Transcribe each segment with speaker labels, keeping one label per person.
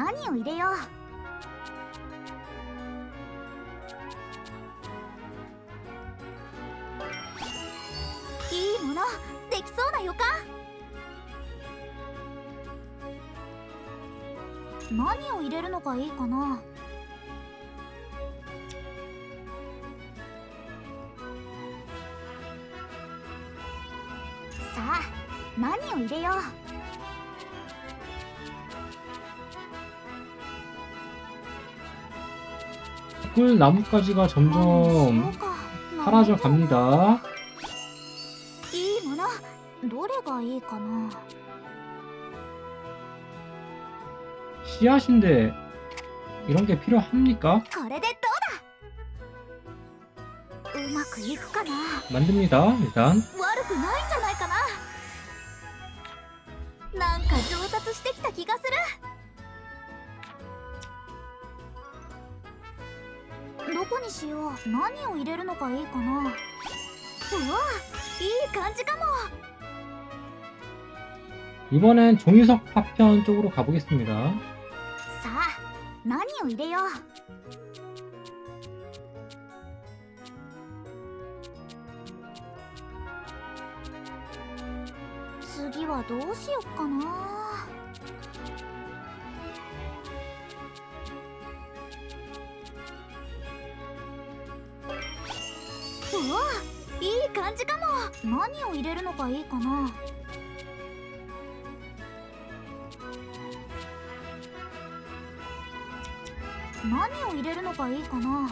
Speaker 1: 何を入れよう。いいものできそうな予感何を入れるのがいいかな？さあ何を入れよう？
Speaker 2: 죽을 나뭇가지가 점점
Speaker 1: 아,
Speaker 2: 사라져 갑니다. 씨앗인데 이런 게 필요합니까? 만듭니다. 일단
Speaker 1: どこにしよう何を入れるのがいいかなうわいい感じかも
Speaker 2: 이번엔 종이석 파편 쪽으로 가보겠습니다.
Speaker 1: さあ何を入れよう次はどうしよっかな 何を入れるのがいいかな？何を入れるのがいいかな？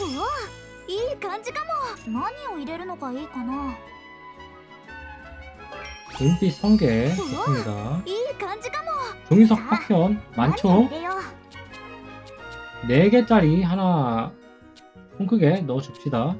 Speaker 1: うわいい感じかも何を入れるのがいいかな
Speaker 2: 은빛 성게 좋습니다.
Speaker 1: いい感じかも
Speaker 2: 종이석 파편
Speaker 1: 何を
Speaker 2: 많죠?
Speaker 1: 入れよう
Speaker 2: 4개짜리 하나 통 크게 넣어줍시다.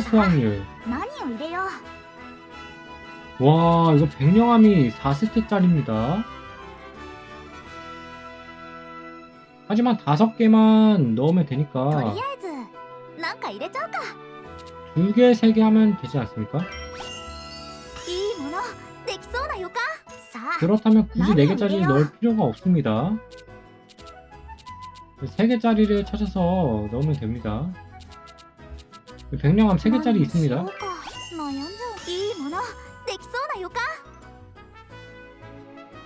Speaker 2: 수확률. 와 이거 백령암이 4스택짜리입니다. 하지만 5개만 넣으면 되니까 두 개, 세개 하면 되지 않습니까? 그렇다면 굳이 4개짜리 넣을 필요가 없습니다. 3개짜리를 찾아서 넣으면 됩니다. 백령함 3개짜리
Speaker 1: 何をし
Speaker 2: 있습니다.
Speaker 1: ようか悩んじゃういいものできそうな予感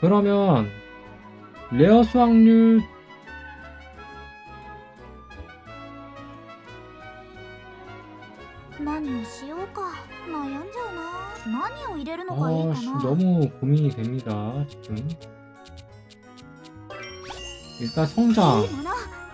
Speaker 2: 그러면 레어 수확률
Speaker 1: 何をしようか悩んじゃうな何を入れるのがいい
Speaker 2: 아,
Speaker 1: か
Speaker 2: 씨,
Speaker 1: な
Speaker 2: 너무 고민이 됩니다. 지금. 일단 성장
Speaker 1: いいもの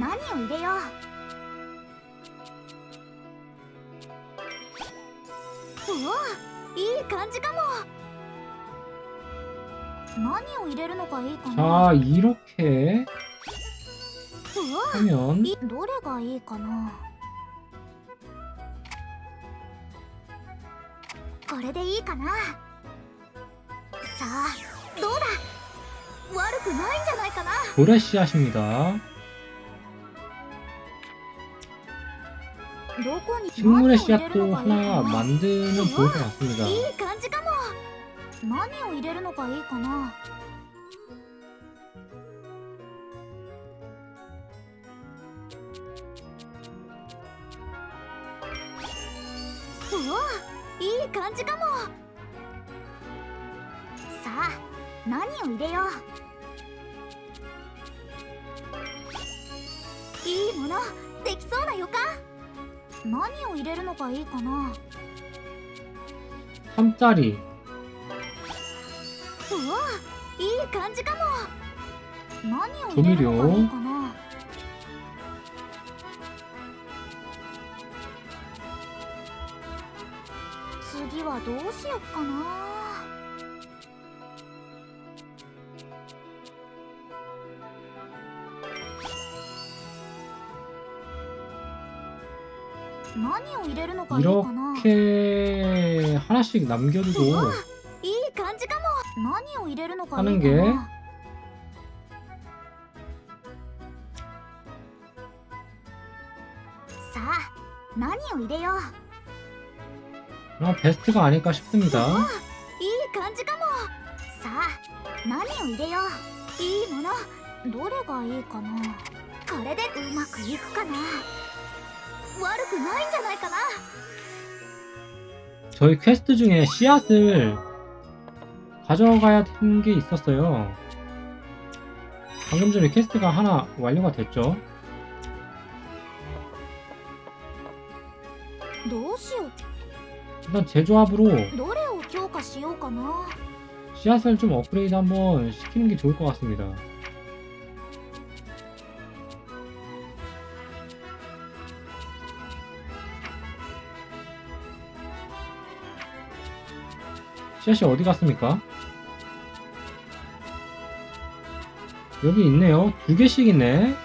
Speaker 1: 何を入れよううわいい感じかも何を入れるのがいいかな
Speaker 2: 자, 이렇게
Speaker 1: うわ
Speaker 2: 하면
Speaker 1: いどれがいいかなこれでいいかなさあどうだ悪くないんじゃないかな
Speaker 2: 고래 씨앗입니다. 식물의
Speaker 1: 何を入れる
Speaker 2: 씨앗도
Speaker 1: のがいい
Speaker 2: 하나
Speaker 1: かな
Speaker 2: 만드는 좋을 것 같습니다.
Speaker 1: いい感じかも何を入れるのがいいかなうわいい感じかもさあ何を入れよういいものできそうな予感 何を入れるのがいいかな
Speaker 2: ？3짜리
Speaker 1: うわいい感じかも。何を入れるのがいいかな？次はどうしよっかな？
Speaker 2: 이렇게 하나씩 남겨두고
Speaker 1: うわいい感じかも何を入れるのがいいか
Speaker 2: 하는 게
Speaker 1: なさあ何を入れよう
Speaker 2: 아, 베스트가 아닐까 싶습니다.
Speaker 1: いい感じかもさあ何を入れよういいものどれがいいかなこれでうまくいくかな 悪くないんじゃないかな
Speaker 2: 저희 퀘스트 중에 씨앗을 가져가야 되는 게 있었어요. 방금 전에 퀘스트가 하나 완료가 됐죠.
Speaker 1: どうしよ
Speaker 2: 일단 제조합으로
Speaker 1: うどれを強化しようかな
Speaker 2: 씨앗을 좀 업그레이드 한번 시키는 게 좋을 것 같습니다. 씨앗이 어디 갔습니까? 여기 있네요. 두 개씩 있네.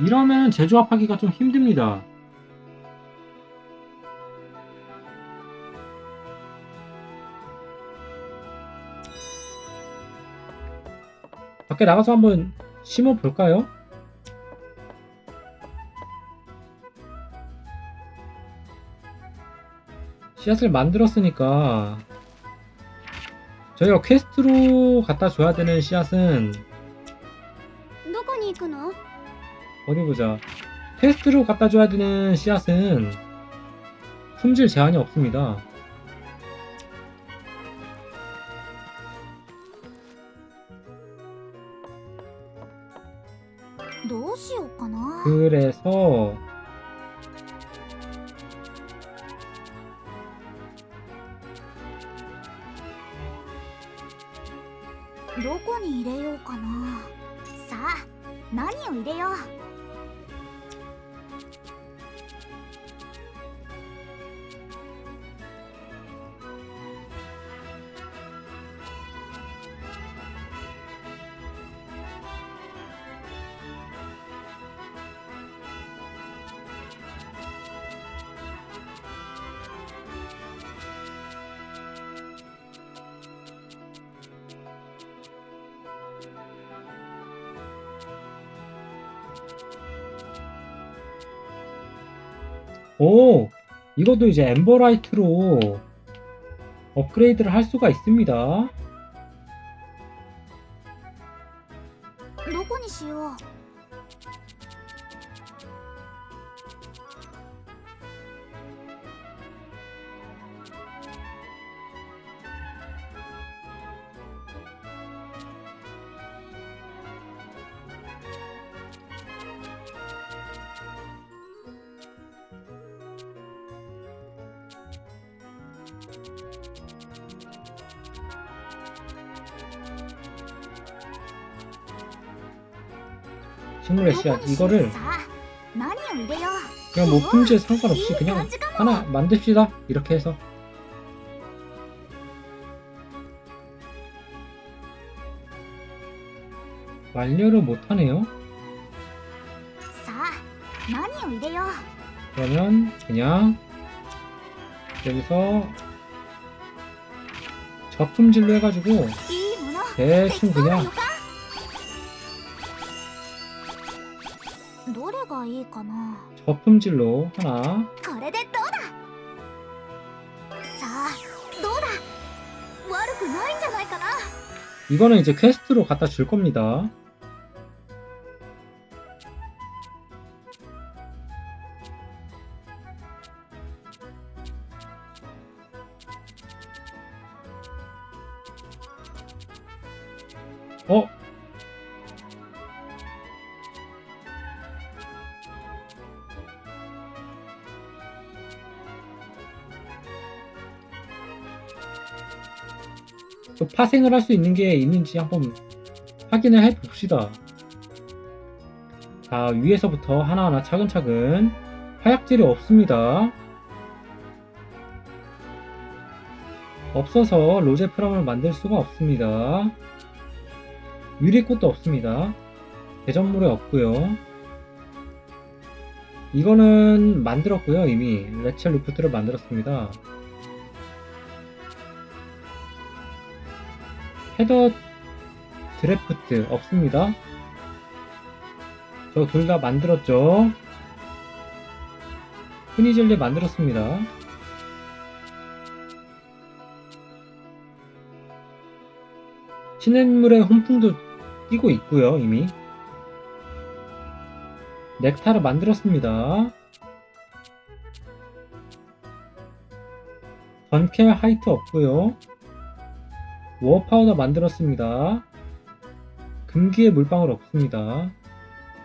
Speaker 2: 이러면 제조합하기가 좀 힘듭니다. 밖에 나가서 한번 심어 볼까요? 씨앗을 만들었으니까 저희가 퀘스트로 갖다 줘야 되는 씨앗은
Speaker 1: どこに行くの
Speaker 2: 어디 보자. 퀘스트로 갖다 줘야 되는 씨앗은 품질 제한이 없습니다.
Speaker 1: どうしようかな
Speaker 2: 그래서
Speaker 1: に入れようかな。さあ何を入れよう？
Speaker 2: 이것도 이제 엠버라이트로 업그레이드를 할 수가 있습니다.
Speaker 1: 시야
Speaker 2: 이거를 그냥 뭐 목품질 상관없이 그냥 하나 만듭시다. 이렇게 해서. 완료를 못하네요. 그러면 그냥 여기서 저품질로 해가지고 대충 그냥
Speaker 1: いいかな
Speaker 2: 저품질로 하나
Speaker 1: これでどうださあどうだ悪くないんじゃないかな
Speaker 2: 이거는 이제 퀘스트로 갖다 줄 겁니다 또 파생을 할 수 있는 게 있는지 한번 확인을 해 봅시다. 자, 위에서부터 하나하나 차근차근 화약질이 없습니다. 없어서 로제프람을 만들 수가 없습니다. 유리꽃도 없습니다. 대전물에 없고요. 이거는 만들었고요. 이미 레첼 루프트를 만들었습니다. 헤더 드래프트 없습니다. 저 둘 다 만들었죠. 후니젤리 만들었습니다. 시냇물의 홍풍도 끼고 있고요, 이미. 넥타를 만들었습니다. 던켈 하이트 없고요. 워파우더 만들었습니다. 금기의 물방울 없습니다.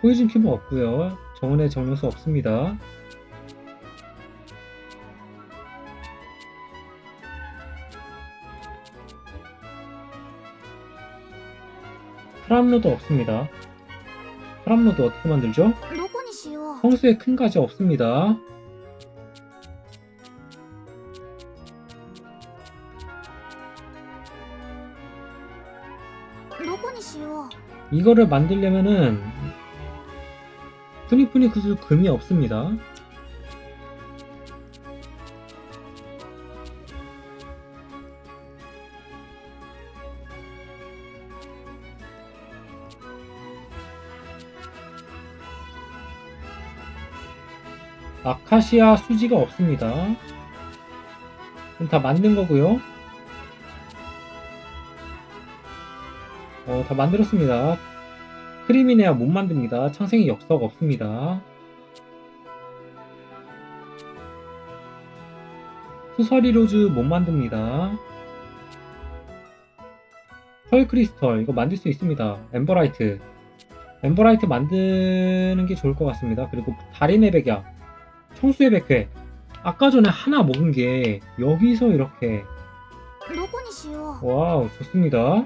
Speaker 2: 포이즌 큐브 없고요. 정원의 정류수 없습니다. 프람로도 없습니다. 프람로도 어떻게 만들죠? 성수의 큰 가지 없습니다. 이거를 만들려면은 푸니푸니 구슬 금이 없습니다. 아카시아 수지가 없습니다. 다 만든 거고요. 다 만들었습니다. 크림이네야 못 만듭니다. 창생의 역사가 없습니다. 수서리로즈 못 만듭니다. 철 크리스털 이거 만들 수 있습니다. 엠버라이트 엠버라이트 만드는 게 좋을 것 같습니다. 그리고 달인의 백야 청수의 백회 아까 전에 하나 먹은 게 여기서 이렇게 와우 좋습니다.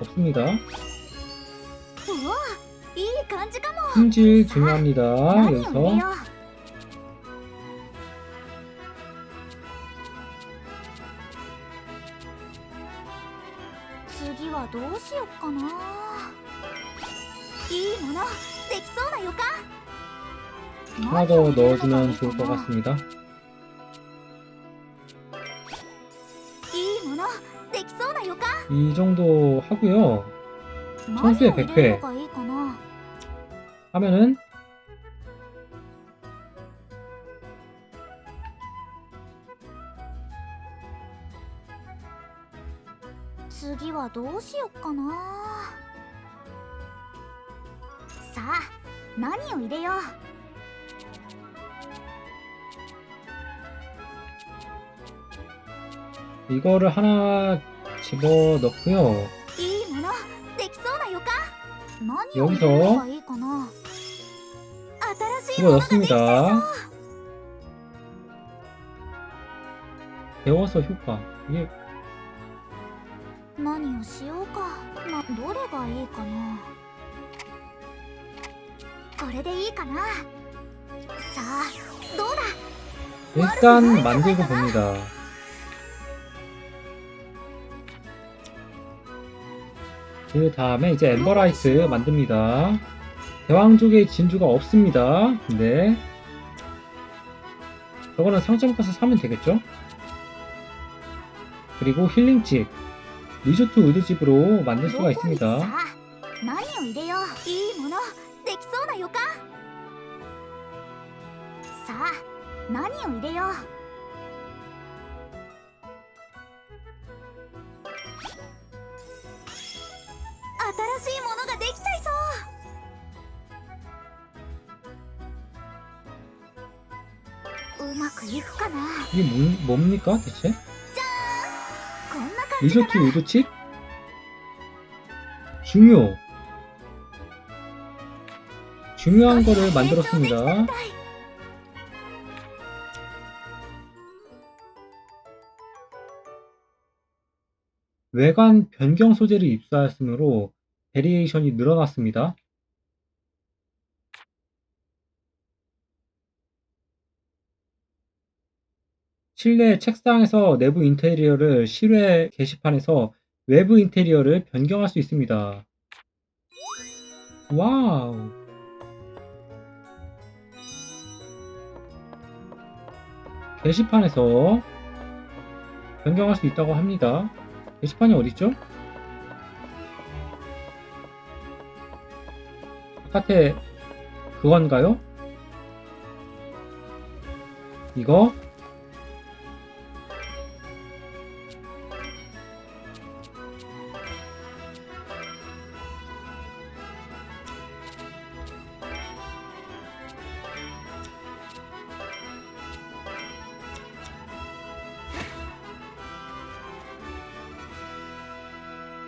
Speaker 2: 없습니다. 품질 중요합니다. 여기서 하나 더 넣어주면 좋을 것 같습니다. 이 정도 하고요.
Speaker 1: 何を
Speaker 2: 청수의
Speaker 1: 入
Speaker 2: 백회
Speaker 1: れるのがいいかな
Speaker 2: 하면은
Speaker 1: 次はどうしよっかな あ何を入れよう
Speaker 2: 이거를 하나 집어 넣고요.
Speaker 1: 여기서
Speaker 2: 집어 넣습니다. 배워서 효과. 예. 이게 일단 만들고 봅니다. 그 다음에 이제 엠버라이트 만듭니다. 대왕족의 진주가 없습니다. 네. 저거는 상점 가서 사면 되겠죠? 그리고 힐링집, 리조트 우드집으로 만들 수가 있습니다.
Speaker 1: 新しいものができちゃいそううまくいくかな
Speaker 2: 이게 뭐, 뭡니까 대체?
Speaker 1: こんな感じか
Speaker 2: 리조트 우드칩? 중요. 중요한 거를 만들었습니다.
Speaker 1: 成長できたみたい
Speaker 2: 외관 변경 소재를 입수하였으므로 베리에이션이 늘어났습니다. 실내 책상에서 내부 인테리어를 실외 게시판에서 외부 인테리어를 변경할 수 있습니다. 와우. 게시판에서 변경할 수 있다고 합니다. 게시판이 어딨죠? 바깥에 그건가요? 이거?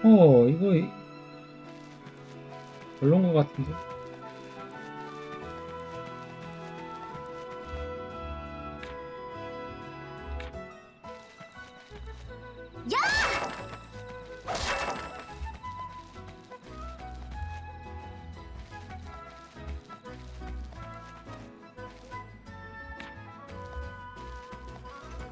Speaker 2: 어, 이거 이- 별론 것 같은데.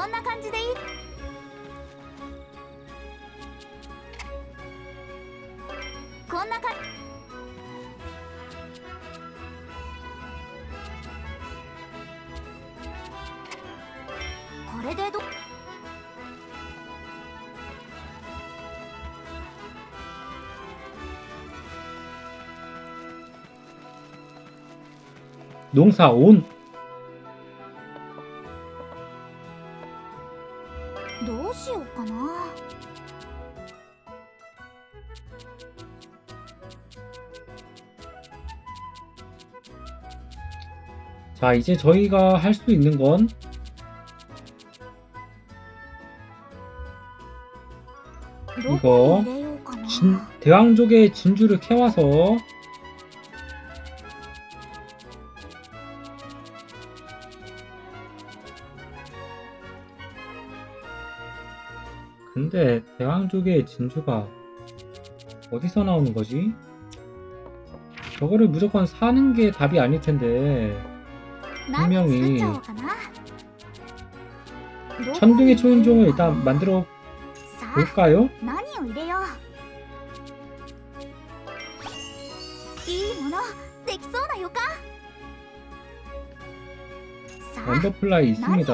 Speaker 1: こんな感じでいいこんな感これでど
Speaker 2: 농사 온 이제 저희가 할 수 있는 건
Speaker 1: 이거
Speaker 2: 진, 대왕족의 진주를 캐와서 근데 대왕족의 진주가 어디서 나오는 거지? 저거를 무조건 사는 게 답이 아닐 텐데 분명히 천둥의 초인종을 일단 만들어 볼까요? 원더플라이 있습니다.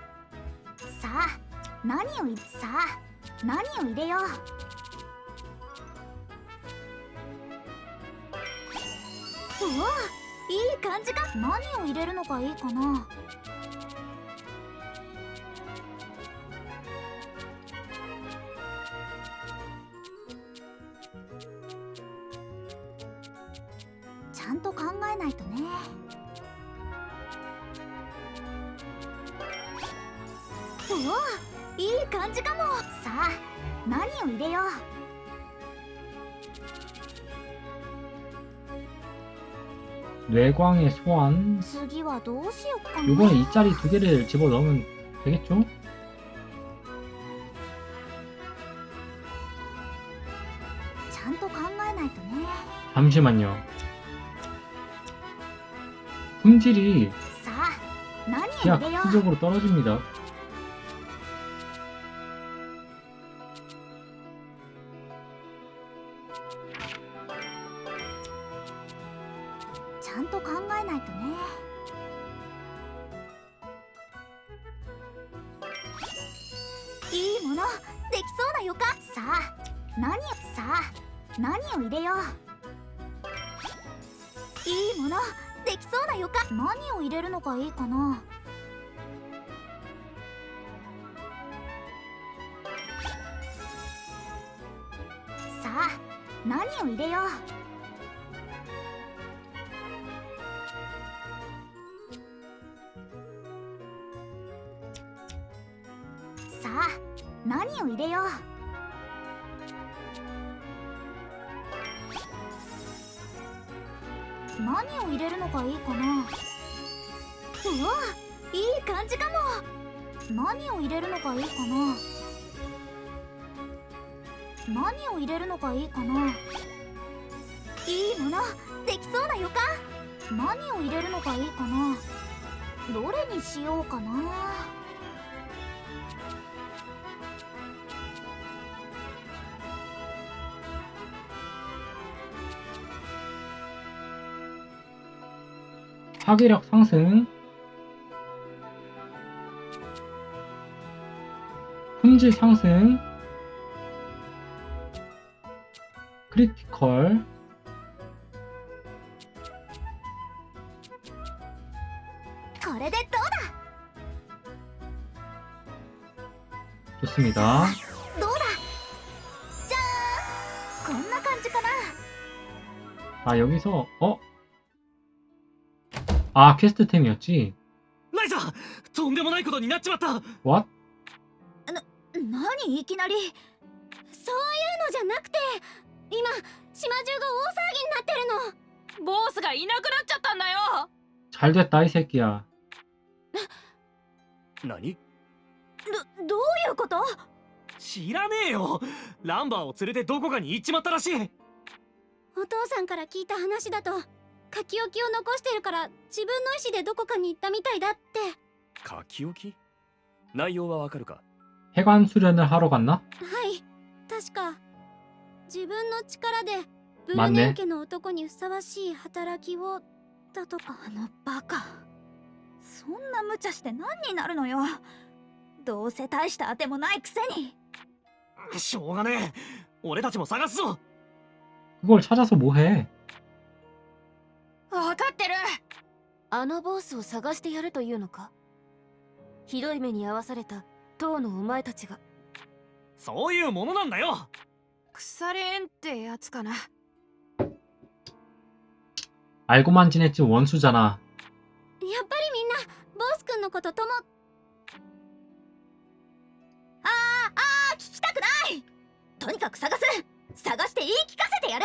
Speaker 1: 何をいさ。あ何を入れよう。おおいい感じか。何を入れるのがいいかな。
Speaker 2: 뇌광의 소환. 요번에 이 자리 두 개를 집어넣으면 되겠죠? 잠시만요. 품질이
Speaker 1: 기약
Speaker 2: 수적으로 떨어집니다.
Speaker 1: ちゃんと考えないとね。いいものできそうな予感。さあ何をさあ。何を入れよう。いいものできそうな予感。何を入れるのがいいかな。さあ何を入れよう。何を入れよう。何を入れるのがいいかな？うわいい感じかも。何を入れるのがいいかな？何を入れるのがいいかな？いいもの。できそうな予感。何を入れるのがいいかな？どれにしようかな？
Speaker 2: 파괴력 상승, 품질 상승, 크리티컬, 좋습니다. 아 여기서 어? 아 퀘스트템이었지
Speaker 3: ライザーとんでもないことになっちまった
Speaker 2: What?
Speaker 1: 何いきなりそういうのじゃなくて今島中が大騒ぎになってるの
Speaker 4: ボスがいなくなっちゃったんだよ
Speaker 2: 잘 됐다 이 새끼야
Speaker 3: 何
Speaker 1: どどういうこと
Speaker 3: 知らねえよランバーを連れてどこかに行っちまったらしい
Speaker 1: お父さんから聞いた話だと 書き置きを残してるから自分の意思でどこかに行ったみたいだって
Speaker 5: 書き置き内容はわかるか
Speaker 2: 해관 수련을 하러 갔나?
Speaker 1: はい確か自分の力でブ
Speaker 2: まあね
Speaker 1: ルネン家の男にふさわしい働きをだとかあのバカそんな無茶して何になるのよどうせ大したあてもないくせに
Speaker 3: しょうがねえ俺たちも探すぞ
Speaker 2: 그걸 찾아서 뭐해
Speaker 4: わかってる
Speaker 6: あのボスを探してやるというのかひどい目に遭わされた当のお前たちが
Speaker 3: そういうものなんだよ
Speaker 4: 腐れんってやつかな
Speaker 2: 알고만 지냈지 원수잖아
Speaker 1: やっぱりみんなボス君のことともあーあー聞きたくないとにかく探す探して言い聞かせてやる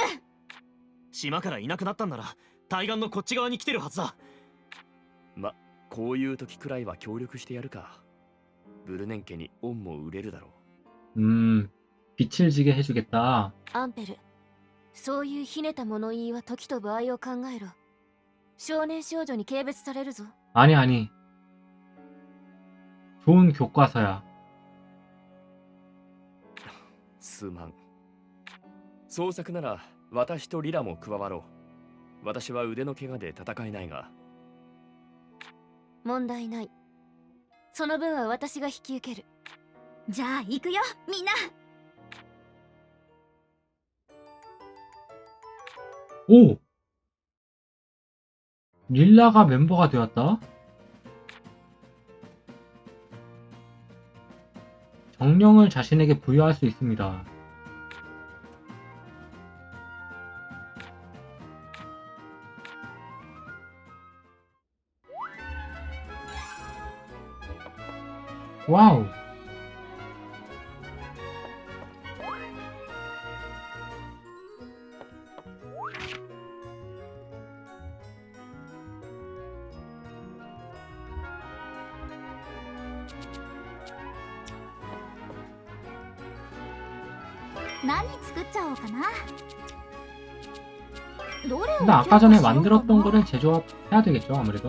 Speaker 3: 島からいなくなったんなら 対岸のこっち側に来てるはずだ
Speaker 5: まこういう時くらいは協力してやるかブルネン家に恩も売れるだろ
Speaker 2: 음 빛을 지게 해주겠다
Speaker 6: アンペルそういうひねた物言いは時と場合を考えろ少年少女に軽蔑されるぞ
Speaker 2: 아니 아니 좋은 교과서야
Speaker 5: うすまん捜索なら私とリラも加わろう 私は腕の怪我で戦えないが
Speaker 6: 問題ないその分は私が引き受ける
Speaker 1: じゃあ行くよみんな
Speaker 2: 오! 릴라가 멤버가 되었다? 정령을 자신에게 부여할 수 있습니다. 와우! 근데 아까 전에 만들었던 거를 제조해야 되겠죠, 아무래도.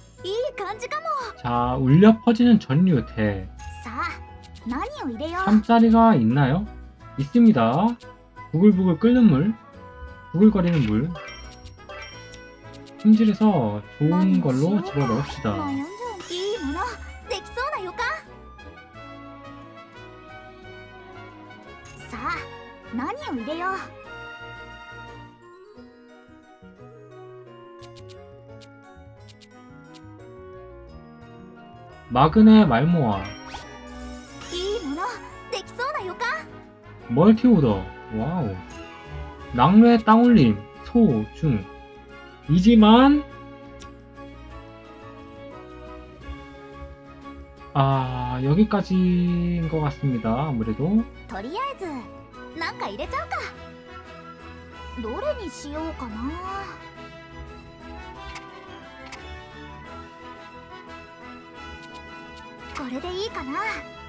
Speaker 1: いい感じかも
Speaker 2: 자, 울려 퍼지는 전류태.
Speaker 1: さあ何を入れよう
Speaker 2: 잠자리가 있나요? 있습니다. 부글부글 끓는 물. 부글거리는 물. 품질에서 좋은 걸로 집어넣읍시다.
Speaker 1: 悩んじゃういいものできそうな予感さあ何を入れよう
Speaker 2: 마그네 말모아.
Speaker 1: いいものできそうな予感
Speaker 2: 멀티오더. 와우. 낙뢰 땅올림. 소, 중. 이지만 아, 여기까지인 것 같습니다. 아무래도
Speaker 1: とりあえずなんか入れちゃうかどれにしようかな これでいいかな。